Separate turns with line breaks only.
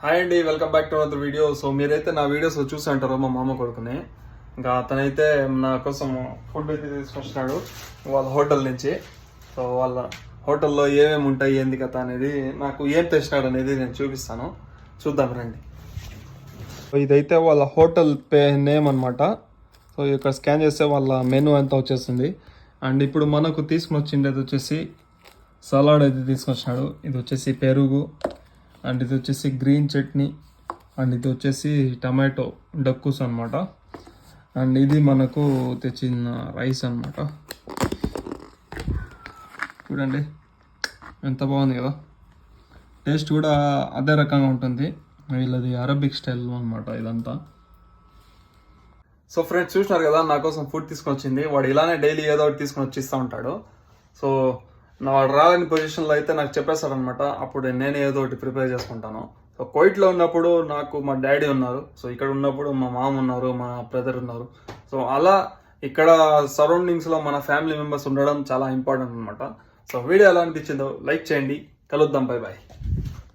Hi అండి welcome back to our video so మీరైతే నా వీడియోస్ చూసి ఉంటారు మా మామ కొడుకుని. ఇంకా అతనైతే నా కోసం ఫుడ్ అయితే తీసుకొచ్చినాడు వాళ్ళ హోటల్ నుంచి. సో వాళ్ళ హోటల్లో ఏమేమి ఉంటాయి ఏంది కథ అనేది నాకు ఏం తెచ్చినాడు అనేది నేను చూపిస్తాను. చూద్దాం రండి. సో ఇదైతే వాళ్ళ హోటల్ పే నేమ్ అనమాట సో ఇక్కడ స్కాన్ చేస్తే వాళ్ళ మెనూ అంతా వచ్చేస్తుంది. అండ్ ఇప్పుడు మనకు తీసుకుని వచ్చిండేది వచ్చేసి సలాడ్ అయితే తీసుకొచ్చినాడు. ఇది వచ్చేసి పెరుగు. అండ్ ఇది వచ్చేసి గ్రీన్ చట్నీ అండ్ ఇది వచ్చేసి టమాటో డక్కుస్ అనమాట అండ్ ఇది మనకు తెచ్చిన రైస్ అనమాట చూడండి ఎంత బాగుంది కదా. టేస్ట్ కూడా అదే రకంగా ఉంటుంది. వీళ్ళది అరబిక్ స్టైల్ అనమాట ఇదంతా. సో ఫ్రెండ్స్ చూసినారు కదా నా కోసం ఫుడ్ తీసుకొని వచ్చింది వాడు ఇలానే డైలీ ఏదో ఒకటి తీసుకొని వచ్చి ఇస్తూ ఉంటాడు. సో నా వాడు రాలని పొజిషన్లో అయితే నాకు చెప్పేస్తాడనమాట అప్పుడు నేనే ఏదో ఒకటి ప్రిపేర్ చేసుకుంటాను. సో కోయిట్లో ఉన్నప్పుడు నాకు మా డాడీ ఉన్నారు. సో ఇక్కడ ఉన్నప్పుడు మా మామ ఉన్నారు మా బ్రదర్ ఉన్నారు. సో అలా ఇక్కడ సరౌండింగ్స్లో మన ఫ్యామిలీ మెంబర్స్ ఉండడం చాలా ఇంపార్టెంట్ అనమాట సో వీడియో ఎలా అనిపించిందో లైక్ చేయండి. కలుద్దాం. Bye bye